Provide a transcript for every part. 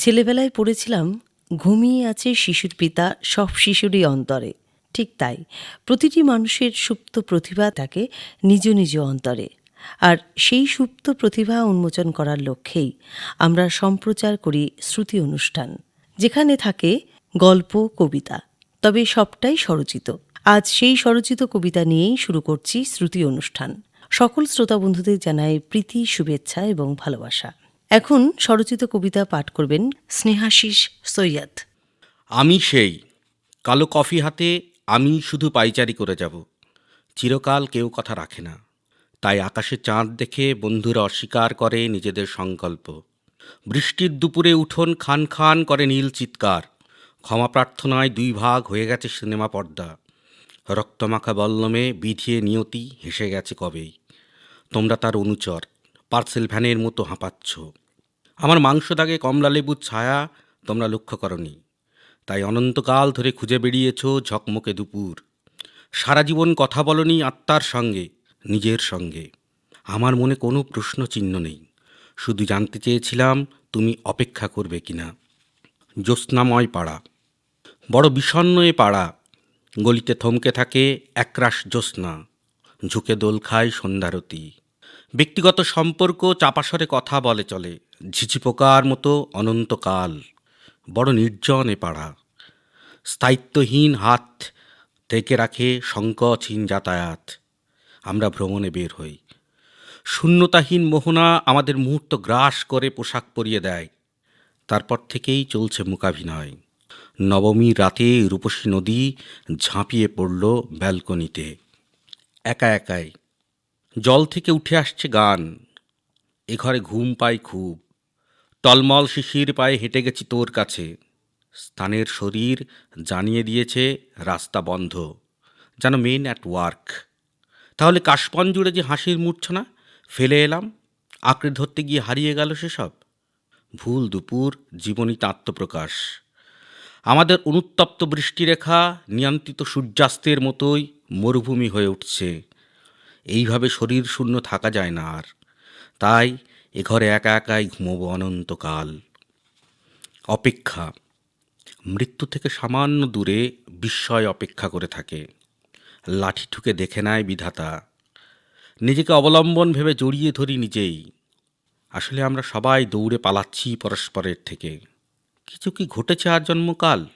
ছেলেবেলায় পড়েছিলাম, ঘুমিয়ে আছে শিশুর পিতা সব শিশুরই অন্তরে। ঠিক তাই, প্রতিটি মানুষের সুপ্ত প্রতিভা থাকে নিজ নিজ অন্তরে। আর সেই সুপ্ত প্রতিভা উন্মোচন করার লক্ষ্যেই আমরা সম্প্রচার করি শ্রুতি অনুষ্ঠান, যেখানে থাকে গল্প, কবিতা। তবে সবটাই স্বরচিত। আজ সেই স্বরচিত কবিতা নিয়েই শুরু করছি শ্রুতি অনুষ্ঠান। সকল শ্রোতা বন্ধুদের জানাই প্রীতি, শুভেচ্ছা এবং ভালোবাসা। এখন স্বরচিত কবিতা পাঠ করবেন স্নেহাশিস সৈয়দ। আমি সেই, কালো কফি হাতে আমি শুধু পাইচারি করে যাব, চিরকাল কেউ কথা রাখে না। তাই আকাশে চাঁদ দেখে বন্ধুরা অস্বীকার করে নিজেদের সংকল্প। বৃষ্টির দুপুরে উঠোন খান খান করে নীল চিৎকার, ক্ষমা প্রার্থনায় দুই ভাগ হয়ে গেছে সিনেমা পর্দা। রক্তমাখা বল্লমে বিধিয়ে নিয়তি হেসে গেছে কবেই। তোমরা তার অনুচর, পার্সেল ভ্যানের মতো হাঁপাচ্ছ। আমার মাংস দাগে কমলা লেবুর ছায়া, তোমরা লক্ষ্য করনি। তাই অনন্তকাল ধরে খুঁজে বেরিয়েছ ঝকমকে দুপুর। সারা জীবন কথা বলনি আত্মার সঙ্গে, নিজের সঙ্গে। আমার মনে কোনো প্রশ্ন চিহ্ন নেই। শুধু জানতে চেয়েছিলাম, তুমি অপেক্ষা করবে কিনা। জ্যোৎস্নাময় পাড়া। বড় বিষণ্ণ এ পাড়া। গলিতে থমকে থাকে একরাশ জ্যোৎস্না। ঝুঁকে দোল খায় সন্ধ্যারতি। ব্যক্তিগত সম্পর্ক চাপাসরে কথা বলে চলে। ঝিঝি পোকার মতো অনন্তকাল, বড় নির্জন এ পাড়া। স্থায়িত্বহীন হাত থেকে রাখে সংকোচহীন যাতায়াত। আমরা ভ্রমণে বের হই। শূন্যতাহীন মোহনা আমাদের মুহূর্ত গ্রাস করে পোশাক পরিয়ে দেয়। তারপর থেকেই চলছে মূকাভিনয় নবমী রাতে রূপসী নদী ঝাঁপিয়ে পড়ল ব্যালকনিতে। একা একাই। জল থেকে উঠে আসছে গান। এ ঘরে ঘুম পাই খুব। টলমল শিশির পায়ে হেঁটে গেছি তোর কাছে। স্থানের শরীর জানিয়ে দিয়েছে, রাস্তা বন্ধ। যেন মেন অ্যাট ওয়ার্ক তাহলে কাশপন জুড়ে যে হাসির মূর্ছনা, ফেলে এলাম। আঁকড়ে ধরতে গিয়ে হারিয়ে গেল সেসব। ভুল দুপুর, জীবনী আত্মপ্রকাশ আমাদের অনুত্তপ্ত বৃষ্টিরেখা, নিয়ন্ত্রিত সূর্যাস্তের মতোই মরুভূমি হয়ে উঠছে। এইভাবে শরীর শূন্য থাকা যায় না আর। তাই এ ঘরে একা একাই ঘুমোবো অনন্তকাল। অপেক্ষা। মৃত্যু থেকে সামান্য দূরে বিস্ময় অপেক্ষা করে থাকে। লাঠি ঠুকে দেখে নেয় বিধাতা। নিজেকে অবলম্বন ভেবে জড়িয়ে ধরি নিজেই। আসলে আমরা সবাই দৌড়ে পালাচ্ছি পরস্পরের থেকে। কিছু কি ঘটেছে আর জন্মকাল?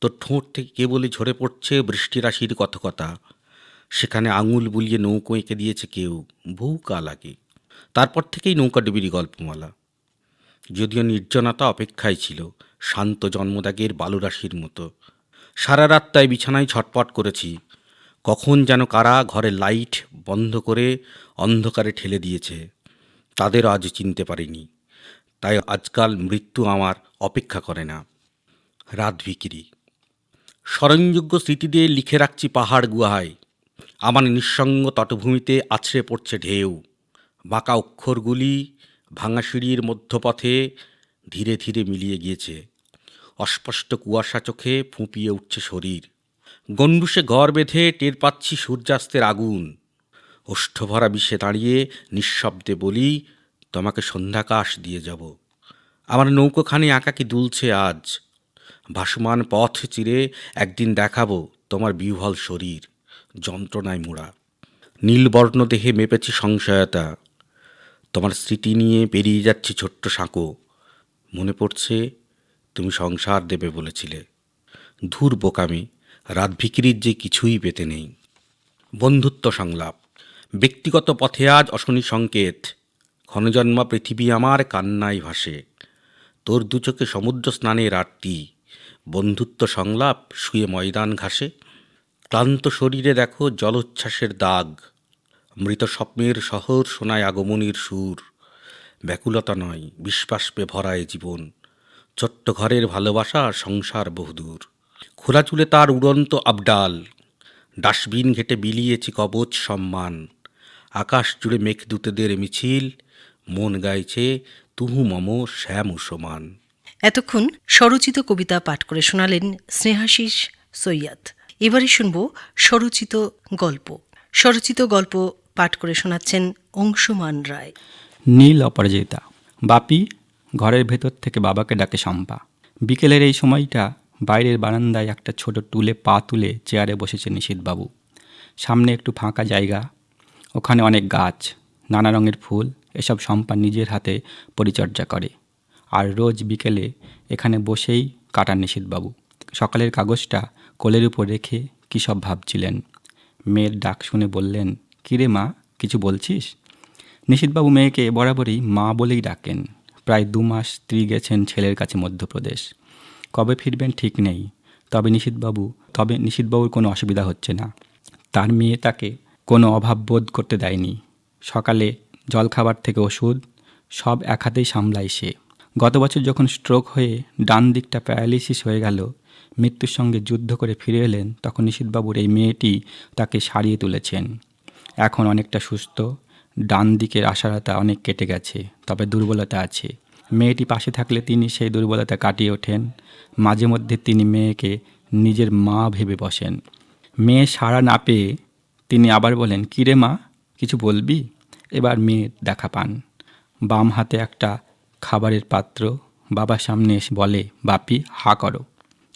তোর ঠোঁট থেকে কেবলই ঝরে পড়ছে বৃষ্টিরাশির কথকতা। সেখানে আঙুল বুলিয়ে নৌকো এঁকে দিয়েছে কেউ। বহু কাল আগে। তারপর থেকেই নৌকা ডুবিরি গল্পমালা। যদিও নির্জনতা অপেক্ষায় ছিল, শান্ত জন্মদাগের বালুরাশির মতো। সারা রাত তাই বিছানায় ছটপট করেছি। কখন যেন কারা ঘরের লাইট বন্ধ করে অন্ধকারে ঠেলে দিয়েছে তাদেরও আজ চিনতে পারিনি। তাই আজকাল মৃত্যু আমার অপেক্ষা করে না। রাত বিক্রি স্মরণযোগ্য স্মৃতি দিয়ে লিখে রাখছি পাহাড় গুহায়। আমার নিঃসঙ্গ তটভূমিতে আছড়ে পড়ছে ঢেউ। বাঁকা অক্ষরগুলি ভাঙা সিঁড়ির মধ্যপথে ধীরে ধীরে মিলিয়ে গিয়েছে। অস্পষ্ট কুয়াশা চোখে ফুঁপিয়ে উঠছে শরীর। গন্ডুসে ঘর বেঁধে টের পাচ্ছি সূর্যাস্তের আগুন। ওষ্ঠভরা বিষে দাঁড়িয়ে নিঃশব্দে বলি, তোমাকে সন্ধ্যাকাশ দিয়ে যাব। আমার নৌকোখানি আঁকাকি দুলছে আজ। ভাসমান পথ চিরে একদিন দেখাবো তোমার বিহ্বল শরীর। যন্ত্রণায় মোড়া। নীলবর্ণ দেহে মেপেছি সংশয়তা। তোমার স্মৃতি নিয়ে পেরিয়ে যাচ্ছি ছোট্ট সাঁকো। মনে পড়ছে তুমি সংসার দেবে বলেছিলে। ধূর বোকামি, রাত ভিকিরির যে কিছুই পেতে নেই। বন্ধুত্ব সংলাপ, ব্যক্তিগত পথে আজ অশনি সংকেত। ক্ষণজন্মা পৃথিবী আমার কান্নায় ভাসে। তোর দুচোখে সমুদ্র স্নানের আরতি বন্ধুত্ব সংলাপ, শুয়ে ময়দান ঘাসে। ক্লান্ত শরীরে দেখো জলোচ্ছ্বাসের দাগ। মৃত স্বপ্নের শহর শোনায় আগমনীর সুর। ব্যাকুলতা নয় বিশ্বাসপে ভরায় জীবন। ছোট্ট ঘরের ভালোবাসা সংসার বহুদূর। খোলা চুলে তার উড়ন্ত আবডাল। ডাস্টবিন ঘেটে বিলিয়েছি কবচ সম্মান। আকাশ জুড়ে মেঘদূতেদের মিছিল। মন গাইছে, তুহু মম, শ্যাম সমান। এতক্ষণ স্বরচিত কবিতা পাঠ করে শোনালেন স্নেহাশিস সৈয়দ। এবারে শুনব স্বরচিত গল্প। স্বরচিত গল্প পাঠ করে শোনাচ্ছেন অংশুমান রায়। নীল অপরাজিতা, বাপি ঘরের ভেতর থেকে বাবাকে ডাকে শম্পা। বিকেলের এই সময়টা বাইরের বারান্দায় একটা ছোট টুলে পা তুলে চেয়ারে বসেছে নিশীথবাবু সামনে একটু ফাঁকা জায়গা, ওখানে অনেক গাছ, নানা রঙের ফুল, এসব শম্পা নিজের হাতে পরিচর্যা করে। আর রোজ বিকেলে এখানে বসেই কাটান নিশীথবাবু সকালের কাগজটা কোলের উপর রেখে কী সব ভাবছিলেন? মেয়ের ডাক শুনে বললেন কিরে মা, কিছু বলছিস? নিশীথবাবু মেয়েকে বরাবরই মা বলেই ডাকেন। প্রায় দু মাস স্ত্রী গেছেন ছেলের কাছে মধ্যপ্রদেশ। কবে ফিরবেন ঠিক নেই। তবে নিশীথবাবু তবে নিশীথবাবুর কোনো অসুবিধা হচ্ছে না। তার মেয়ে তাকে কোনো অভাব বোধ করতে দেয়নি। সকালে জলখাবার থেকে ওষুধ, সব এক হাতেই সামলায় সে। গত বছর যখন স্ট্রোক হয়ে ডান দিকটা প্যারালিসিস হয়ে গেল, মৃত্যুর সঙ্গে যুদ্ধ করে ফিরে এলেন, তখন নিশীথবাবুর এই মেয়েটি তাকে সারিয়ে তুলেছেন। এখন অনেকটা সুস্থ। ডান দিকের আশারতা অনেক কেটে গেছে, তবে দুর্বলতা আছে। মেয়েটি পাশে থাকলে তিনি সেই দুর্বলতা কাটিয়ে ওঠেন। মাঝে মধ্যে তিনি মেয়েকে নিজের মা ভেবে বসেন। মেয়ে সাড়া না পেয়ে তিনি আবার বলেন, কিরে মা, কিছু বলবি? এবার মেয়ে দেখা পান। বাম হাতে একটা খাবারের পাত্র, বাবার সামনে এসে বলে, বাপি, হা করো।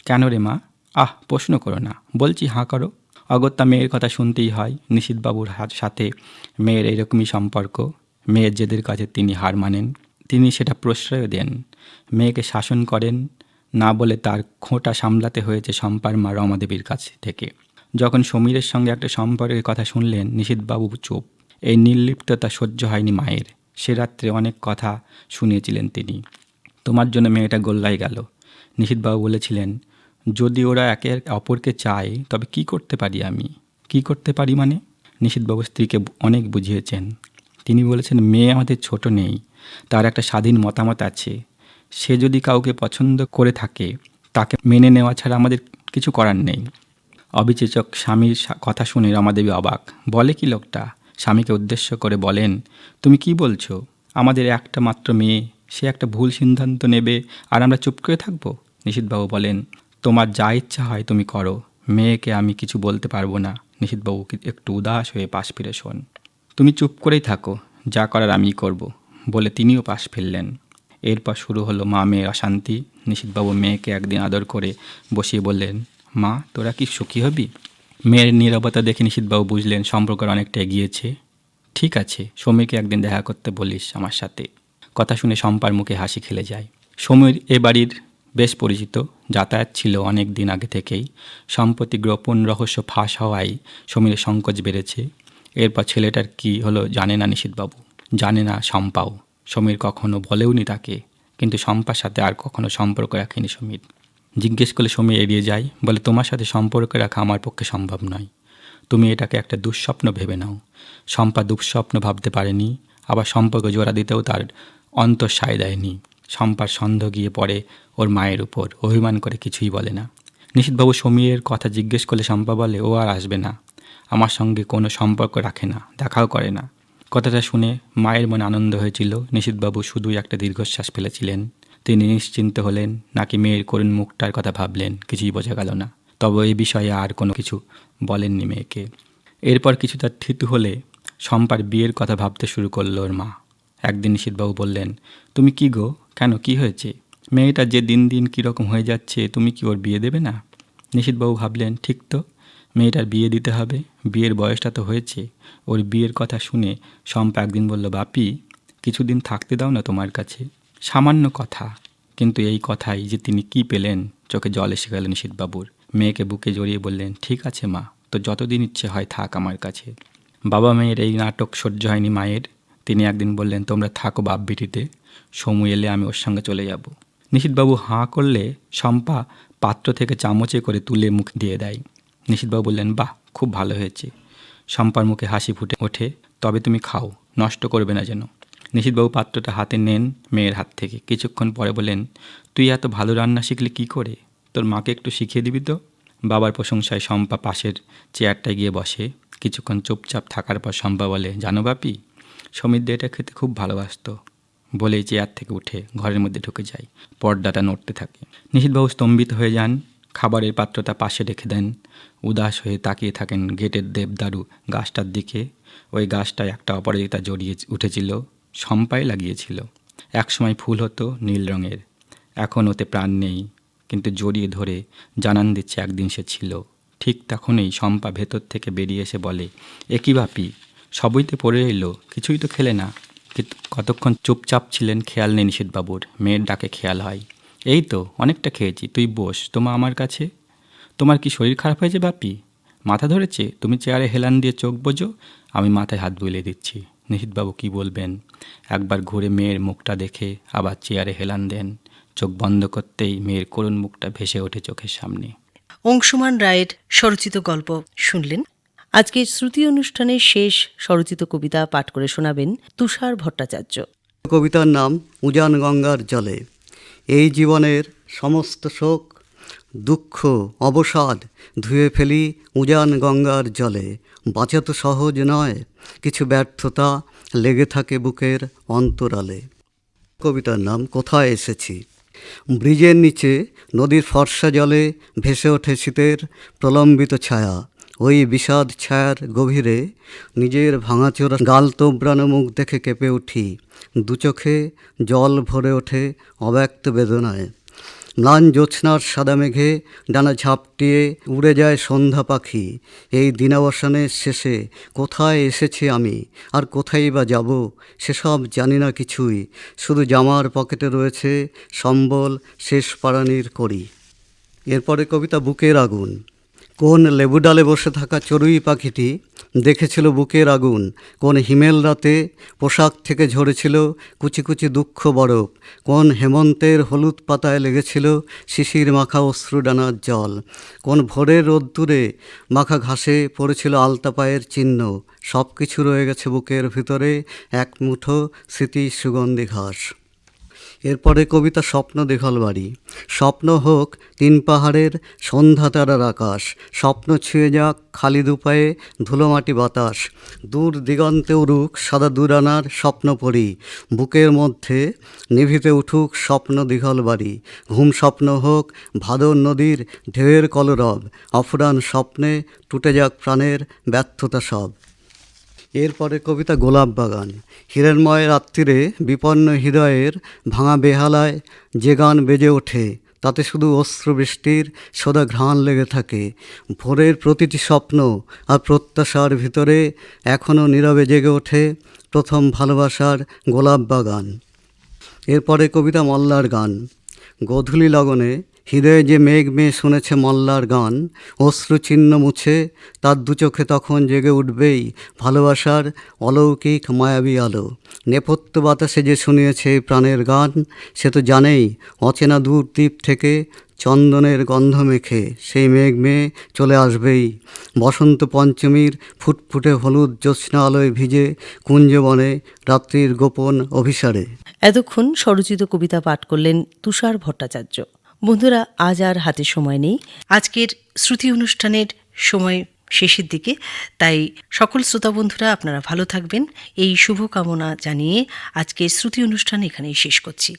কেন রে মা? আহ, প্রশ্ন করো না, বলছি হাঁ করো। অগত্যা মেয়ের কথা শুনতেই হয়। নিশীথবাবুর সাথে মেয়ের এরকমই সম্পর্ক। মেয়ের জেদের কাছে তিনি হার মানেন। তিনি সেটা প্রশ্রয় দেন। মেয়েকে শাসন করেন। না বলে তার খোঁটা সামলাতে হয়েছে শম্পার মা রমাদেবীর কাছ থেকে। যখন সমীরের সঙ্গে একটা সম্পর্কের কথা শুনলেন নিশীথবাবু চুপ। এই নির্লিপ্ততা সহ্য হয়নি মায়ের। সে রাত্রে অনেক কথা শুনিয়েছিলেন তিনি। তোমার জন্য মেয়েটা গোল্লায় গেল। নিশীথবাবু বলেছিলেন যদি ওরা একে অপরকে চায়, তবে কি করতে পারি আমি? কি করতে পারি মানে? নিশীথবাবু স্ত্রীকে অনেক বুঝিয়েছেন। তিনি বলেছেন, মেয়ে আমাদের ছোট নেই, তার একটা স্বাধীন মতামত আছে। সে যদি কাউকে পছন্দ করে থাকে, তাকে মেনে নেওয়া ছাড়া আমাদের কিছু করার নেই। অবিচেচক স্বামীর কথা শুনে রমাদেবী অবাক। বলে কি লোকটা? স্বামীকে উদ্দেশ্য করে বলেন, তুমি কি বলছো? আমাদের একটা মাত্র মেয়ে, সে একটা ভুল সিদ্ধান্ত নেবে, আর আমরা চুপ করে থাকব? নিশীথবাবু বলেন তোমার যা ইচ্ছা হয় তুমি করো। মেয়েকে আমি কিছু বলতে পারব না। নিশীথবাবু একটু উদাস হয়ে পাশ ফিরে শোন। তুমি চুপ করেই থাকো। যা করার আমিই করব, বলে তিনিও পাশ ফিরলেন। এরপর শুরু হলো মা মেয়ের অশান্তি। নিশীথবাবু মেয়েকে একদিন আদর করে বসিয়ে বললেন, মা, তোরা কি সুখী হবি? মেয়ের নীরবতা দেখে নিশীথবাবু বুঝলেন সম্পর্ক অনেকটা এগিয়েছে। ঠিক আছে, সমীরকে একদিন দেখা করতে বলিস আমার সাথে। কথা শুনে শম্পার মুখে হাসি খেলে যায়। সমীর এ বাড়ির বেশ পরিচিত। যাতায়াত ছিল অনেক দিন আগে থেকেই। সম্প্রতি গোপন রহস্য ফাঁস হওয়ায় সমীরের সংকোচ বেড়েছে। এরপর ছেলেটার কি হলো জানে না নিশীথবাবু জানে না শম্পাও সমীর কখনো বলেওনি তাকে, কিন্তু শম্পার সাথে আর কখনো সম্পর্ক রাখেনি সমীর। জিজ্ঞেস করলে সমীর এড়িয়ে যায়, বলে, তোমার সাথে সম্পর্ক রাখা আমার পক্ষে সম্ভব নয়। তুমি এটাকে একটা দুঃস্বপ্ন ভেবে নাও। শম্পা দুঃস্বপ্ন ভাবতে পারেনি, আবার সম্পর্ক জোড়া দিতেও তার অন্তর সায় দেয়নি। শম্পার সন্দেহ গিয়ে পড়ে ওর মায়ের উপর। অভিমান করে কিছুই বলে না। নিশীথবাবু সমীরের কথা জিজ্ঞেস করলে শম্পা বলে, ও আর আসবে না। আমার সঙ্গে কোনো সম্পর্ক রাখে না, দেখাও করে না। কথাটা শুনে মায়ের মনে আনন্দ হয়েছিল। নিশীথবাবু শুধুই একটা দীর্ঘশ্বাস ফেলেছিলেন। তিনি নিশ্চিন্ত হলেন, নাকি মেয়ের করুণ মুখটার কথা ভাবলেন, কিছুই বোঝা গেল না। তবে এই বিষয়ে আর কোনো কিছু বলেননি মেয়েকে। এরপর কিছুটা থিতু হলে শম্পার বিয়ের কথা ভাবতে শুরু করল ওর মা। একদিন নিশীথবাবু বললেন, তুমি কি গো? কেন? কি হয়েছে? মেয়েটা যে দিন দিন কীরকম হয়ে যাচ্ছে, তুমি কি ওর বিয়ে দেবে না? নিশীথবাবু ভাবলেন, ঠিক তো, মেয়েটার বিয়ে দিতে হবে, বিয়ের বয়সটা তো হয়েছে। ওর বিয়ের কথা শুনে শম্পা একদিন বলল, বাপি, কিছুদিন থাকতে দাও না তোমার কাছে। সামান্য কথা, কিন্তু এই কথাই যে তিনি কি পেলেন, চোখে জল এসে গেল নিশীথবাবুর মেয়েকে বুকে জড়িয়ে বললেন, ঠিক আছে মা, তো যতদিন ইচ্ছে হয় থাক আমার কাছে। বাবা মেয়ের এই নাটক সহ্য হয়নি মায়ের। তিনি একদিন বললেন, তোমরা থাকো বাপ বিটিতে সমু এলে আমি ওর সঙ্গে চলে যাব। নিশিতবাবু হাঁ করলে শম্পা পাত্র থেকে চামচে করে তুলে মুখ দিয়ে দেয়। নিশীথবাবু বললেন, বাহ, খুব ভালো হয়েছে। শম্পার মুখে হাসি ফুটে ওঠে, তবে তুমি খাও, নষ্ট করবে না যেন। নিশীথবাবু পাত্রটা হাতে নেন মেয়ের হাত থেকে। কিছুক্ষণ পরে বলেন তুই এত ভালো রান্না শিখলে কি করে? তোর মাকে একটু শিখিয়ে দিবি তো? বাবার প্রশংসায় শম্পা পাশের চেয়ারটায় গিয়ে বসে। কিছুক্ষণ চুপচাপ থাকার পর শম্পা বলে, জানো বাপি, সমীর এটা খেতে খুব ভালোবাসতো। বলেই চেয়ার থেকে উঠে ঘরের মধ্যে ঢুকে যায় পর্দাটা নড়তে থাকে। নিশীথবাবু স্তম্ভিত হয়ে যান। খাবারের পাত্রটা পাশে রেখে দেন। উদাস হয়ে তাকিয়ে থাকেন গেটের দেবদারু গাছটার দিকে। ওই গাছটায় একটা অপরাজিতা জড়িয়ে উঠেছিল। শম্পাই লাগিয়েছিল। একসময় ফুল হতো নীল রঙের। এখন ওতে প্রাণ নেই। কিন্তু জড়িয়ে ধরে জানান দিচ্ছে একদিন সে ছিল। ঠিক তখনই শম্পা ভেতর থেকে বেরিয়ে এসে বলে, এ কি বাপি সবই তো পড়ে এলো। কিছুই তো খেলে না। কতক্ষণ চুপচাপ ছিলেন খেয়াল নেই নিষেধবাবুর। মেয়ের ডাকে খেয়াল হয়। এই তো, অনেকটা খেয়েছি, তুই বস, তোমা আমার কাছে? তোমার কি শরীর খারাপ হয়েছে বাপি? মাথা ধরেছে? তুমি চেয়ারে হেলান দিয়ে চোখ বোঝো, আমি মাথায় হাত বুলিয়ে দিচ্ছি। নিশিতবাবু কি বলবেন? একবার ঘুরে মেয়ের মুখটা দেখে আবার চেয়ারে হেলান দেন। চোখ বন্ধ করতেই মেয়ের করুণ মুখটা ভেসে ওঠে চোখের সামনে। অংশুমান রায়ের স্বরচিত গল্প শুনলেন আজকে শ্রুতি অনুষ্ঠানের শেষ স্বরচিত কবিতা পাঠ করে শোনাবেন তুষার ভট্টাচার্য। কবিতার নাম, উজান গঙ্গার জলে। এই জীবনের সমস্ত শোক, দুঃখ, অবসাদ ধুয়ে ফেলি উজান গঙ্গার জলে। বাঁচা তো সহজ নয়, কিছু ব্যর্থতা লেগে থাকে বুকের অন্তরালে। কবিতার নাম, কোথায় এসেছি? ব্রিজের নিচে নদীর ফর্সা জলে ভেসে ওঠে শীতের প্রলম্বিত ছায়া। ওই বিষাদ ছায়ার গভীরে নিজের ভাঙাচোরা গাল তোবড়ানো মুখ দেখে কেঁপে উঠি। দু চোখে জল ভরে ওঠে অব্যক্ত বেদনায়। ম্লান জ্যোৎস্নার সাদা মেঘে ডানা ঝাপটিয়ে উড়ে যায় সন্ধ্যা পাখি। এই দিনাবসানের শেষে কোথায় এসেছি আমি? আর কোথায় বা যাব? সেসব জানি না কিছুই। শুধু জামার পকেটে রয়েছে সম্বল শেষ পাড়ানির করি এরপরে কবিতা বুকের আগুন। কোন লেবু ডালে বসে থাকা চড়ুই পাখিটি দেখেছিল বুকের আগুন, কোন হিমেল রাতে পোশাক থেকে ঝরেছিল কুচি কুচি দুঃখ বরফ, কোন হেমন্তের হলুদ পাতায় লেগেছিল শিশির মাখা অশ্রুডানার জল, কোন ভোরের রোদ্দুরে মাখা ঘাসে পড়েছিল আলতা পায়ের চিহ্ন সব কিছু রয়ে গেছে বুকের ভিতরে এক মুঠো স্মৃতি সুগন্ধি ঘাস। এরপরে কবিতা স্বপ্ন দেখাল বাড়ি। স্বপ্ন হোক তিন পাহাড়ের সন্ধ্যা তারার আকাশ, স্বপ্ন ছুঁয়ে যাক খালি দুপায়ে ধুলোমাটি বাতাস। দূর দিগন্তে উড়ুক সাদা দুরানার স্বপ্ন পড়ি বুকের মধ্যে নিভিতে উঠুক স্বপ্ন দীঘল বাড়ি। ঘুম স্বপ্ন হোক ভাদর নদীর ঢেউয়ের কলরব, অফুরান স্বপ্নে টুটে যাক প্রাণের ব্যর্থতা সব। এরপরে কবিতা গোলাপ বাগান। হিরণময় রাত্রিরে বিপন্ন হৃদয়ের ভাঙা বেহালায় যে গান বেজে ওঠে, তাতে শুধু অশ্রু বৃষ্টির সদা ঘ্রাণ লেগে থাকে। ভোরের প্রতিটি স্বপ্ন আর প্রত্যাশার ভিতরে এখনও নীরবে জেগে ওঠে প্রথম ভালোবাসার গোলাপ বাগান। এরপরে কবিতা মল্লার গান। গধূলি লগনে হৃদয়ে যে মেঘ মেয়ে শুনেছে মল্লার গান, অশ্রু চিহ্ন মুছে, তার দু চোখে তখন জেগে উঠবেই ভালোবাসার অলৌকিক মায়াবী আলো। নেপথ্য বাতাসে যে শুনিয়েছে প্রাণের গান, সে তো জানেই অচেনা দূর দ্বীপ থেকে চন্দনের গন্ধ মেখে সেই মেঘ মেয়ে চলে আসবেই। বসন্ত পঞ্চমীর ফুটফুটে হলুদ জ্যোৎস্না আলোয় ভিজে কুঞ্জবনে রাত্রির গোপন অভিসারে। এতক্ষণ স্বরচিত কবিতা পাঠ করলেন তুষার ভট্টাচার্য। বন্ধুরা, আজ আর হাতে সময় নেই। আজকের শ্রুতি অনুষ্ঠানের সময় শেষের দিকে, তাই সকল শ্রোতা বন্ধুরা, আপনারা ভালো থাকবেন। এই শুভকামনা জানিয়ে আজকের শ্রুতি অনুষ্ঠান এখানেই শেষ করছি।